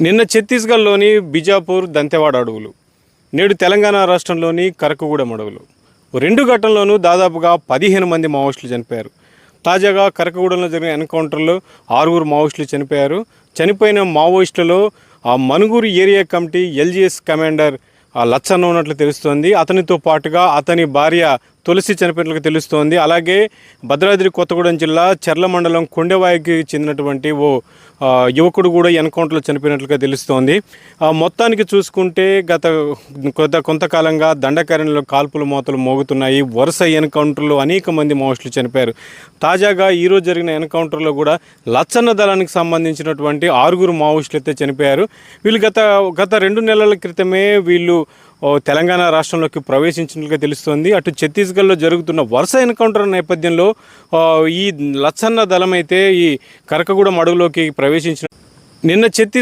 నిన్న ఛత్తీస్గఢ్లోని బిజాపూర్ దంతెవాడ అడవులు నేడు తెలంగాణ రాష్ట్రంలోని కరకగూడెం అడవులు. రెండు ఘటనలోనూ దాదాపుగా పదిహేను మంది మావోయిస్టులు చనిపోయారు. తాజాగా కరకగూడెంలో జరిగిన ఎన్కౌంటర్లో ఆరుగురు మావోయిస్టులు చనిపోయారు. చనిపోయిన మావోయిస్టులలో ఆ Manuguru area committee LGS commander ఆ లచ్చన్న ఉన్నట్లు తెలుస్తోంది. అతనితో పాటుగా అతని భార్య తులసి చనిపోయినట్లుగా తెలుస్తోంది. అలాగే భద్రాద్రి కొత్తగూడెం జిల్లా చెర్ల మండలం కొండెవాయికి చెందినటువంటి ఓ యువకుడు కూడా ఎన్కౌంటర్లో చనిపోయినట్లుగా తెలుస్తోంది. ఆ, మొత్తానికి చూసుకుంటే గత కొంత కొంతకాలంగా దండకారణ్యంలో కాల్పుల మోతలు మోగుతున్నాయి. వరుస ఎన్కౌంటర్లో అనేక మంది మోస్టులు చనిపోయారు. తాజాగా ఈరోజు జరిగిన ఎన్కౌంటర్లో కూడా లచ్చన్న దళానికి సంబంధించినటువంటి ఆరుగురు మావోయిస్టులు అయితే చనిపోయారు. వీళ్ళు గత గత రెండు నెలల క్రితమే వీళ్ళు తెలంగాణ రాష్ట్రంలోకి ప్రవేశించినట్లుగా తెలుస్తోంది. అటు ఛత్తీస్గఢ్లో జరుగుతున్న వరుస ఎన్కౌంటర్ నేపథ్యంలో ఆ, ఈ లచ్చన్న దళం అయితే ఈ కరకగూడెం అడవులోకి ప్రవేశించిన నిన్న ఛత్తీస్